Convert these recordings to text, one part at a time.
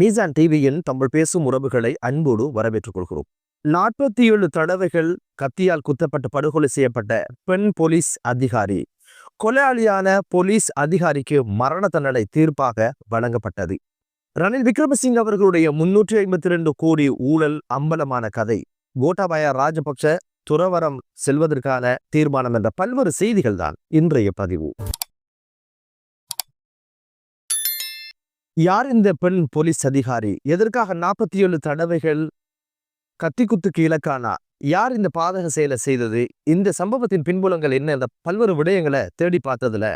மீசான் டிவியின் தமிழ் பேசும் உறவுகளை அன்போடு வரவேற்றுக் கொள்கிறோம். நாற்பத்தி ஏழு தடவைகள் கத்தியால் குத்தப்பட்டு படுகொலை செய்யப்பட்ட பெண் போலீஸ் அதிகாரி. கொலையாளியான போலீஸ் அதிகாரிக்கு மரண தண்டனை தீர்ப்பாக வழங்கப்பட்டது. ரணில் விக்ரமசிங் அவர்களுடைய முன்னூற்றி ஐம்பத்தி ரெண்டு கோடி ஊழல் அம்பலமான கதை கோட்டாபாய ராஜபக்ச துறவரம் செல்வதற்கான தீர்மானம் என்ற பல்வேறு செய்திகள் தான் இன்றைய பதிவு. யார் இந்த பெண் போலீஸ் அதிகாரி? எதற்காக நாற்பத்தி ஏழு தடவைகள் கத்திக்குத்துக்கு இலக்கானா யார் இந்த பாதக செயலை செய்தது? இந்த சம்பவத்தின் பின்புலங்கள் என்ன? இந்த பல்வேறு விடயங்களை தேடி பார்த்ததுல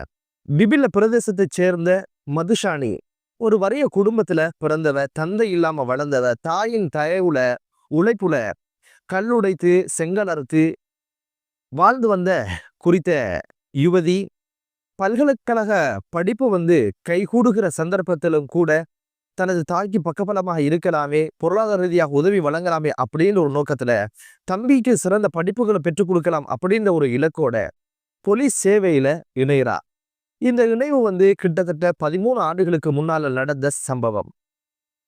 விபில்ல பிரதேசத்தைச் சேர்ந்த மதுஷானி ஒரு வறிய குடும்பத்துல பிறந்தவ தந்தை இல்லாம வளர்ந்தவ தாயின் தயவுல உழைப்புல கல்லுடைத்து செங்கல் அறுத்து வாழ்ந்து வந்த குறித்த யுவதி பல்கலைக்கழக படிப்பு வந்து கைகூடுகிற சந்தர்ப்பத்திலும் கூட தனது தாய்க்கு பக்கபலமாக இருக்கலாமே பொருளாதார ரீதியாக உதவி வழங்கலாமே அப்படின்ற ஒரு நோக்கத்துல தம்பிக்கு சிறந்த படிப்புகளை பெற்றுக் கொடுக்கலாம் அப்படின்ற ஒரு இலக்கோட போலீஸ் சேவையில இணைகிறா இந்த இணைவு வந்து கிட்டத்தட்ட பதிமூணு ஆண்டுகளுக்கு முன்னால நடந்த சம்பவம்.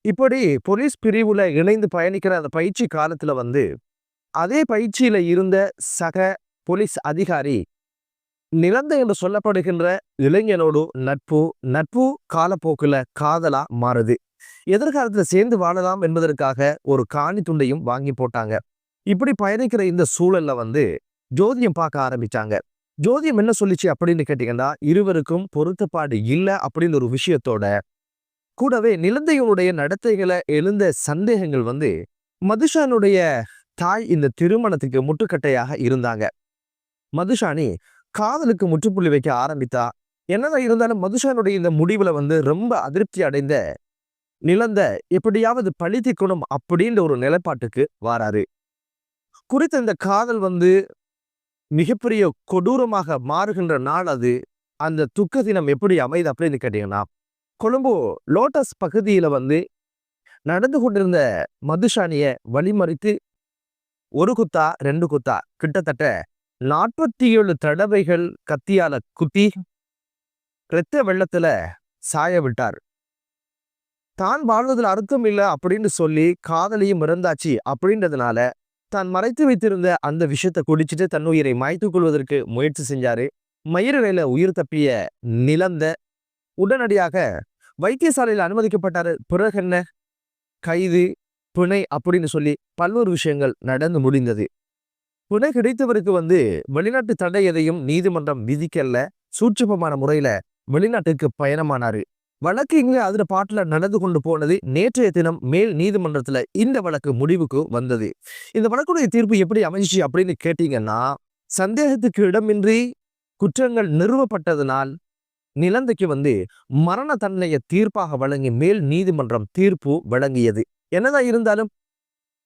இப்படி போலீஸ் பிரிவுல இணைந்து பயணிக்கிற அந்த பயிற்சி காலத்துல வந்து அதே பயிற்சியில இருந்த சக போலீஸ் அதிகாரி நிலந்தை என்று சொல்லப்படுகின்ற இளைஞனோடு நட்பு நட்பு காலப்போக்குல காதலா மாறுது. எதிர்காலத்துல சேர்ந்து வாழலாம் என்பதற்காக ஒரு காணி துண்டையும் வாங்கி போட்டாங்க. இப்படி பயணிக்கிற இந்த சூழல்ல வந்து ஜோதியம் பார்க்க ஆரம்பிச்சாங்க. ஜோதியம் என்ன சொல்லிச்சு அப்படின்னு கேட்டீங்கன்னா இருவருக்கும் பொருத்தப்பாடு இல்லை அப்படின்னு ஒரு விஷயத்தோட கூடவே நிலந்தையனுடைய நடத்தைகளை எழுந்த சந்தேகங்கள் வந்து மதுஷானுடைய தாய் இந்த திருமணத்துக்கு முட்டுக்கட்டையாக இருந்தாங்க. மதுஷானி காதலுக்கு முற்றுப்புள்ளி வைக்க ஆரம்பித்தா என்னதான் இருந்தாலும் மதுஷானுடைய இந்த முடிவுல வந்து ரொம்ப அதிருப்தி அடைந்த நிலந்த எப்படியாவது பழித்திக்கணும் அப்படின்ற ஒரு நிலைப்பாட்டுக்கு வாராரு. குறித்த இந்த காதல் வந்து மிகப்பெரிய கொடூரமாக மாறுகின்ற நாள் அது. அந்த துக்க தினம் எப்படி அமைது அப்படின்னு கேட்டீங்கன்னா கொழும்பு லோட்டஸ் பகுதியில வந்து நடந்து கொண்டிருந்த மதுஷானிய வழிமறித்து ஒரு குத்தா ரெண்டு குத்தா கிட்டத்தட்ட நாற்பத்தி ஏழு தடவைகள் கத்தியால குத்தி இரத்த வெள்ளத்துல சாய விட்டார். தான் வாழ்வதில் அர்த்தம் இல்லை அப்படின்னு சொல்லி காதலையும் இறந்தாச்சு அப்படின்றதுனால தான் மறைத்து வைத்திருந்த அந்த விஷயத்தை குடிச்சிட்டு தன் உயிரை மாய்த்துக் கொள்வதற்கு முயற்சி செஞ்சாரு. மயிரிழையில உயிர் தப்பிய நிலந்த உடனடியாக வைத்தியசாலையில் அனுமதிக்கப்பட்டாரு. பிறகு என்ன கைது பிணை அப்படின்னு சொல்லி பல்வேறு விஷயங்கள் நடந்து முடிந்தது. பிணை கிடைத்தவருக்கு வந்து வெளிநாட்டு தடை எதையும் நீதிமன்றம் விதிக்கல. சூட்சுமமான முறையில வெளிநாட்டுக்கு பயணமானாரு. வழக்கு இங்க அதுல பாட்டுல நடந்து கொண்டு போனது நேற்றைய தினம் மேல் நீதிமன்றத்துல இந்த வழக்கு முடிவுக்கு வந்தது. இந்த வழக்குடைய தீர்ப்பு எப்படி அமைஞ்சிச்சு அப்படின்னு கேட்டீங்கன்னா சந்தேகத்துக்கு இடமின்றி குற்றங்கள் நிறுவப்பட்டதனால் நிலந்தைக்கு வந்து மரண தண்டனையை தீர்ப்பாக வழங்கி மேல் நீதிமன்றம் தீர்ப்பு வழங்கியது. என்னதான் இருந்தாலும்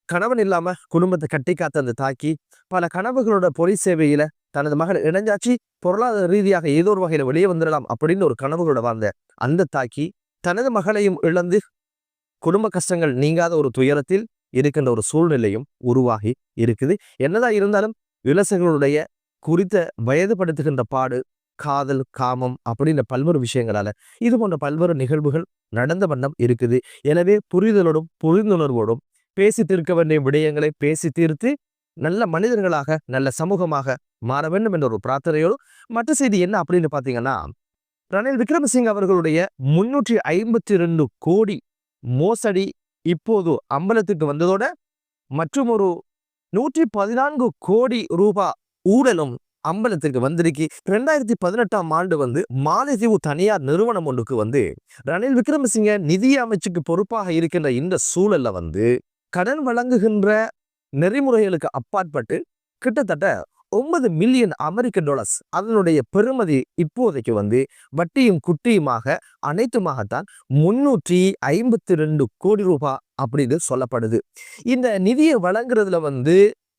கணவன் இல்லாம குடும்பத்தை கட்டி காத்த அந்த தாக்கி பல கனவுகளோட பொறி சேவையில தனது மகள் இணைஞ்சாச்சு பொருளாதார ரீதியாக ஏதோ ஒரு வகையில வெளியே வந்துடலாம் அப்படின்னு ஒரு கனவுகளோட வாழ்ந்த அந்த தாக்கி தனது மகளையும் இழந்து குடும்ப கஷ்டங்கள் நீங்காத ஒரு துயரத்தில் இருக்கின்ற ஒரு சூழ்நிலையும் உருவாகி இருக்குது. என்னதான் இருந்தாலும் இளசர்களுடைய குறித்த வயதுபடுத்துகின்ற பாடு காதல் காமம் அப்படின்ற பல்வேறு விஷயங்களால இது போன்ற பல்வேறு நிகழ்வுகள் நடந்த வண்ணம் இருக்குது. எனவே புரிதலோடும் புரிந்துணர்வோடும் பேசி தீர்க்க வேண்டிய விடயங்களை பேசி தீர்த்து நல்ல மனிதர்களாக நல்ல சமூகமாக மாற வேண்டும் என்ற ஒரு பிரார்த்தனையோடு மற்ற செய்தி என்ன அப்படின்னு பார்த்தீங்கன்னா ரணில் விக்ரமசிங்க அவர்களுடைய முன்னூற்றி ஐம்பத்தி ரெண்டு கோடி மோசடி இப்போது அம்பலத்துக்கு வந்ததோட மற்றும் ஒரு நூற்றி பதினான்கு கோடி ரூபாய் ஊழலும் அம்பலத்திற்கு வந்திருக்கு. ரெண்டாயிரத்தி பதினெட்டாம் ஆண்டு வந்து மாலைதீவு தனியார் நிறுவனம் ஒன்றுக்கு வந்து ரணில் விக்ரமசிங்க நிதி அமைச்சுக்கு பொறுப்பாக இருக்கின்ற இந்த சூழல்ல வந்து கடன் வழங்குகின்ற நெறிமுறைகளுக்கு அப்பாற்பட்டு கிட்டத்தட்ட ஒன்பது மில்லியன் அமெரிக்க டாலர்ஸ் அதனுடைய பெறுமதி இப்போதைக்கு வந்து வட்டியும் குட்டியுமாக அனைத்துமாகத்தான் முன்னூற்றி ஐம்பத்தி ரெண்டு கோடி ரூபாய் அப்படின்னு சொல்லப்படுது. இந்த நிதியை வழங்குறதுல வந்து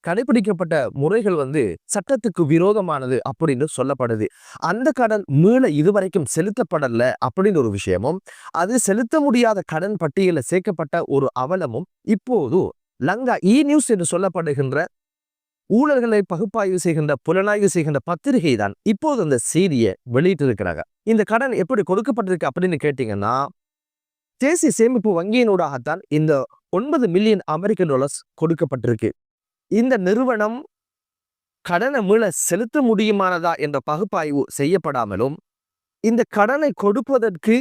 கடைபிடிக்கப்பட்ட முறைகள் வந்து சட்டத்துக்கு விரோதமானது அப்படின்னு சொல்லப்படுது. அந்த கடன் மீள இதுவரைக்கும் செலுத்தப்படல அப்படின்னு ஒரு விஷயமும் அது செலுத்த முடியாத கடன் பட்டியலில் சேர்க்கப்பட்ட ஒரு அவலமும் இப்போது லங்கா இ நியூஸ் என்று சொல்லப்படுகின்ற ஊழல்களை பகுப்பாய்வு செய்கின்ற புலனாய்வு செய்கின்ற பத்திரிகை தான் இப்போது அந்த செய்தியை வெளியிட்டு இருக்கிறாங்க இந்த கடன் எப்படி கொடுக்கப்பட்டிருக்கு அப்படின்னு கேட்டீங்கன்னா தேசிய சேமிப்பு வங்கியினூடாகத்தான் இந்த ஒன்பது மில்லியன் அமெரிக்கன் டாலர்ஸ் கொடுக்கப்பட்டிருக்கு. இந்த நிறுவனம் கடனை மீள செலுத்த முடியுமானதா என்ற பகுப்பாய்வு செய்யப்படாமலும் இந்த கடனை கொடுப்பதற்கு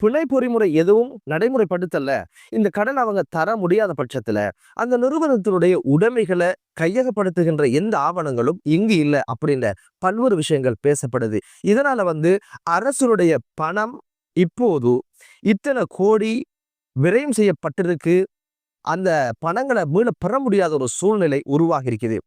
பிணை பொறிமுறை எதுவும் நடைமுறைப்படுத்தல. இந்த கடன் அவங்க தர முடியாத பட்சத்துல அந்த நிறுவனத்தினுடைய உடைமைகளை கையகப்படுத்துகின்ற எந்த ஆவணங்களும் இங்கு இல்லை அப்படின்ற பல்வேறு விஷயங்கள் பேசப்படுது. இதனால வந்து அரசுடைய பணம் இப்போது இத்தனை கோடி விரயம் செய்யப்பட்டிருக்கு. அந்த பணங்களை மீள பெற முடியாத ஒரு சூழ்நிலை உருவாகி இருக்குது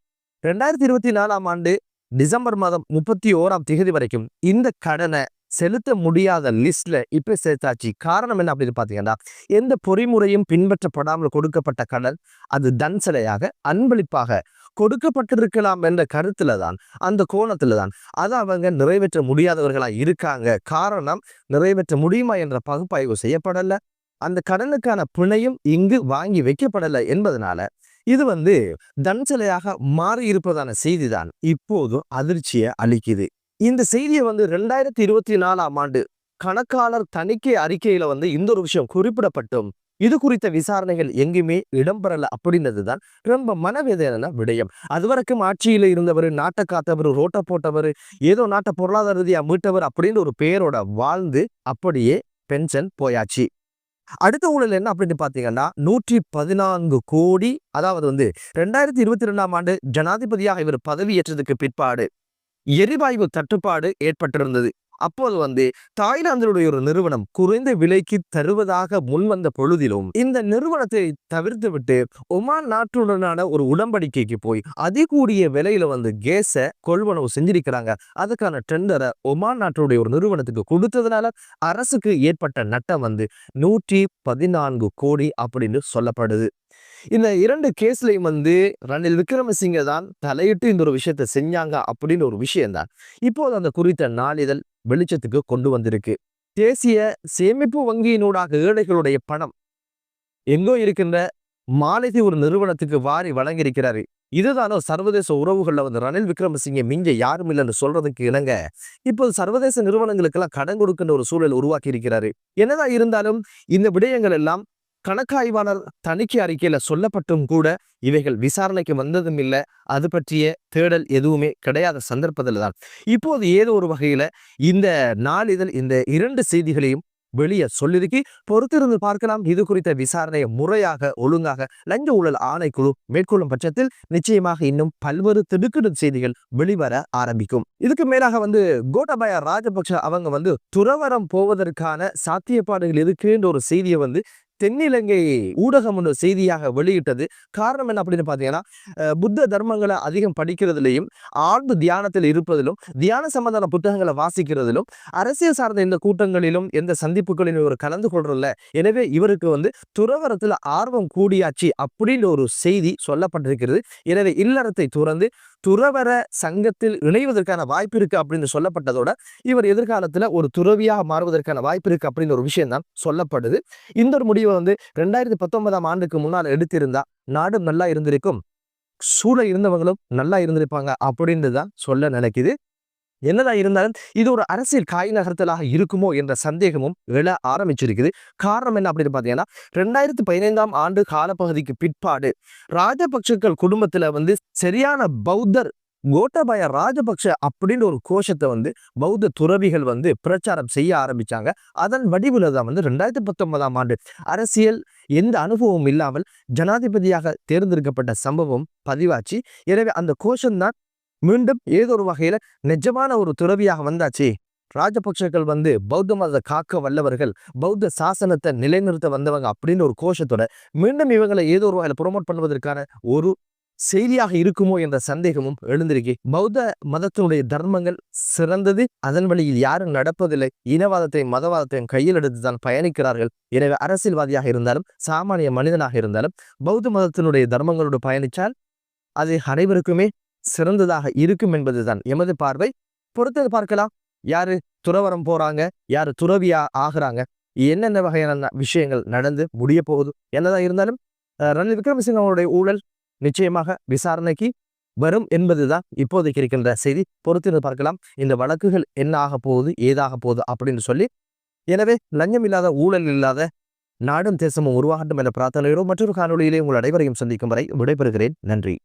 ரெண்டாயிரத்தி இருபத்தி நாலாம் ஆண்டு டிசம்பர் மாதம் முப்பத்தி ஓராம் தேதி வரைக்கும் இந்த கடனை செலுத்த முடியாத லிஸ்ட்ல இப்ப சேர்த்தாச்சு. காரணம் என்ன அப்படின்னு பாத்தீங்கன்னா எந்த பொறிமுறையும் பின்பற்றப்படாமல் கொடுக்கப்பட்ட கடன் அது தன்சலையாக அன்பளிப்பாக கொடுக்கப்பட்டிருக்கலாம் என்ற கருத்துல தான் அந்த கோணத்துல தான். அதை அவங்க நிறைவேற்ற முடியாதவர்களா இருக்காங்க. காரணம் நிறைவேற்ற முடியுமா என்ற பகுப்பாய்வு செய்யப்படலை. அந்த கடனுக்கான பிணையும் இங்கு வாங்கி வைக்கப்படலை என்பதனால இது வந்து தன்சலையாக மாறி இருப்பதான செய்தி தான் இப்போது அதிர்ச்சியை அளிக்குது. இந்த செய்தியை வந்து ரெண்டாயிரத்தி இருபத்தி நாலாம் ஆண்டு கணக்காளர் தணிக்கை அறிக்கையில வந்து இந்த ஒரு விஷயம் குறிப்பிடப்பட்டும். இது குறித்த விசாரணைகள் எங்குமே இடம்பெறல அப்படின்றது தான் ரொம்ப மனவேதன விடயம். அதுவரைக்கும் ஆட்சியில இருந்தவர் நாட்டை காத்தவர் ரோட்டை போட்டவர் ஏதோ நாட்டை பொருளாதார ரீதியாக மீட்டவர் அப்படின்னு ஒரு பெயரோட வாழ்ந்து அப்படியே பென்ஷன் போயாச்சு. அடுத்த ஊழல் என்ன அப்படின்னு பாத்தீங்கன்னா நூற்றி பதினான்கு கோடி அதாவது வந்து ரெண்டாயிரத்தி இருபத்தி ரெண்டாம் ஆண்டு ஜனாதிபதியாக இவர் பதவியேற்றதுக்கு பிற்பாடு எரிவாயு தட்டுப்பாடு ஏற்பட்டிருந்தது. அப்போது வந்து தாய்லாந்தினுடைய ஒரு நிறுவனம் குறைந்த விலைக்கு தருவதாக முன்வந்த பொழுதிலும் இந்த நிறுவனத்தை தவிர்த்து விட்டு ஒமான் நாட்டுடனான ஒரு உடன்படிக்கைக்கு போய் அதிகூடிய விலையில வந்து கேஸை கொள்வனவு செஞ்சிருக்கிறாங்க. அதுக்கான டெண்டரை ஒமான் நாட்டுடைய ஒரு நிறுவனத்துக்கு கொடுத்ததுனால அரசுக்கு ஏற்பட்ட நட்டம் வந்து நூற்றி பதினான்கு கோடி அப்படின்னு சொல்லப்படுது. இந்த இரண்டு கேஸ்லையும் வந்து ரணில் விக்ரமசிங்க தான் தலையிட்டு இந்த ஒரு விஷயத்த செஞ்சாங்க அப்படின்னு ஒரு விஷயம் தான் இப்போது அந்த குறித்த நாளிதழ் வெளிச்சத்துக்கு கொண்டு வந்திருக்கு. தேசிய சேமிப்பு வங்கியினூடாக ஏழைகளுடைய பணம் எங்கோ இருக்கின்ற மாலைதி ஒரு நிறுவனத்துக்கு வாரி வழங்கியிருக்கிறாரு. இதுதானோ சர்வதேச உறவுகள்ல வந்து ரணில் விக்ரமசிங்க மிஞ்ச யாரும் இல்லைன்னு சொல்றதுக்கு இணங்க இப்போது சர்வதேச நிறுவனங்களுக்கெல்லாம் கடன் கொடுக்கின்ற ஒரு சூழல் உருவாக்கி இருக்கிறாரு என்னதான் இருந்தாலும் இந்த விடயங்கள் எல்லாம் கணக்காய்வாளர் தணிக்கை அறிக்கையில சொல்லப்பட்டும் கூட இவைகள் விசாரணைக்கு வந்ததும் இல்லை. அது பற்றிய தேடல் எதுவுமே கிடையாத சந்தர்ப்பத்தில் தான். இப்போது ஏதோ ஒரு வகையில இந்த நாளிதழ் இந்த இரண்டு செய்திகளையும் வெளியே சொல்லிருக்கி பொறுத்திருந்து பார்க்கலாம். இது குறித்த விசாரணையை முறையாக ஒழுங்காக லஞ்ச ஊழல் ஆணைக்குழு மேற்கொள்ளும் பட்சத்தில் நிச்சயமாக இன்னும் பல்வேறு திடுக்கிடும் செய்திகள் வெளிவர ஆரம்பிக்கும். இதுக்கு மேலாக வந்து கோட்டபாய ராஜபக்ஷ அவங்க வந்து துறவரம் போவதற்கான சாத்தியப்பாடுகள் இருக்குன்ற ஒரு செய்தியை வந்து தென்னிலங்கை ஊடகம் ஒன்று செய்தியாக வெளியிட்டது. காரணம் என்ன அப்படின்னு பார்த்தீங்கன்னா புத்த தர்மங்களை அதிகம் படிக்கிறதுலையும் ஆழ்ந்து தியானத்தில் இருப்பதிலும் தியான சம்பந்தமான புத்தகங்களை வாசிக்கிறதிலும் அரசியல் சார்ந்த இந்த கூட்டங்களிலும் எந்த சந்திப்புகளிலும் இவர் கலந்து கொள்றதில்ல. எனவே இவருக்கு வந்து துறவரத்தில் ஆர்வம் கூடியாச்சு அப்படின்ற ஒரு செய்தி சொல்லப்பட்டிருக்கிறது. எனவே இல்லறத்தை துறந்து துறவர சங்கத்தில் இணைவதற்கான வாய்ப்பு இருக்கு அப்படின்னு சொல்லப்பட்டதோட இவர் எதிர்காலத்தில் ஒரு துறவியாக மாறுவதற்கான வாய்ப்பு இருக்கு அப்படின்னு ஒரு விஷயம் தான் சொல்லப்படுது. இந்த ஒரு முடிவு முடிவை வந்து ரெண்டாயிரத்தி பத்தொன்பதாம் ஆண்டுக்கு முன்னால் எடுத்திருந்தா நாடு நல்லா இருந்திருக்கும் சூழ இருந்தவங்களும் நல்லா இருந்திருப்பாங்க அப்படின்னு தான் சொல்ல நினைக்குது. என்னதான் இருந்தாலும் இது ஒரு அரசியல் காய் நகர்த்தலாக இருக்குமோ என்ற சந்தேகமும் எழ ஆரம்பிச்சிருக்குது. காரணம் என்ன அப்படின்னு பார்த்தீங்கன்னா ரெண்டாயிரத்தி பதினைந்தாம் ஆண்டு காலப்பகுதிக்கு பிற்பாடு ராஜபக்சக்கள் குடும்பத்துல வந்து சரியான பௌத்தர் கோட்டபாய ராஜபக்ஷ அப்படின்னு ஒரு கோஷத்தை வந்து பௌத்த துறவிகள் வந்து பிரச்சாரம் செய்ய ஆரம்பிச்சாங்க. அதன் வடிவில் தான் வந்து ரெண்டாயிரத்தி பத்தொன்பதாம் ஆண்டு அரசியல் எந்த அனுபவமும் இல்லாமல் ஜனாதிபதியாக தேர்ந்தெடுக்கப்பட்ட சம்பவம் பதிவாச்சு. எனவே அந்த கோஷம்தான் மீண்டும் ஏதோ ஒரு வகையில நிஜமான ஒரு துறவியாக வந்தாச்சு. ராஜபக்ஷர்கள் வந்து பௌத்த மதத்தை காக்க வல்லவர்கள் பௌத்த சாசனத்தை நிலைநிறுத்த வந்தவங்க அப்படின்னு ஒரு கோஷத்தோட மீண்டும் இவங்களை ஏதோ ஒரு வகையில் ப்ரொமோட் பண்ணுவதற்கான ஒரு செய்தியாக இருக்குமோ என்ற சந்தேகமும் எழுந்திருக்கு பௌத்த மதத்தினுடைய தர்மங்கள் சிறந்தது அதன் வழியில் யாரும் நடப்பதில்லை இனவாதத்தையும் மதவாதத்தையும் கையில் எடுத்துதான் பயணிக்கிறார்கள். எனவே அரசியல்வாதியாக இருந்தாலும் சாமானிய மனிதனாக இருந்தாலும் பௌத்த மதத்தினுடைய தர்மங்களோடு பயணித்தால் அது அனைவருக்குமே சிறந்ததாக இருக்கும் என்பதுதான் எமது பார்வை. பொறுத்தது பார்க்கலாம். யாரு துறவரம் போறாங்க யாரு துறவியா ஆகுறாங்க என்னென்ன வகையான விஷயங்கள் நடந்து முடிய போகுது என்னதான் இருந்தாலும் ரணில் விக்ரமசிங்க அவருடைய ஊழல் நிச்சயமாக விசாரணைக்கு வரும் என்பதுதான் இப்போதைக்கு இருக்கின்ற செய்தி. பொறுத்திருந்து பார்க்கலாம். இந்த வழக்குகள் என்ன ஆக போகுது ஏதாக போகுது அப்படின்னு சொல்லி. எனவே லஞ்சம் இல்லாத ஊழல் இல்லாத நாடும் தேசமும் உருவாகட்டும் என்ற பிரார்த்தனையோடு மற்றொரு காணொலியிலே உங்கள் அனைவரையும் சந்திக்கும் வரை விடைபெறுகிறேன். நன்றி.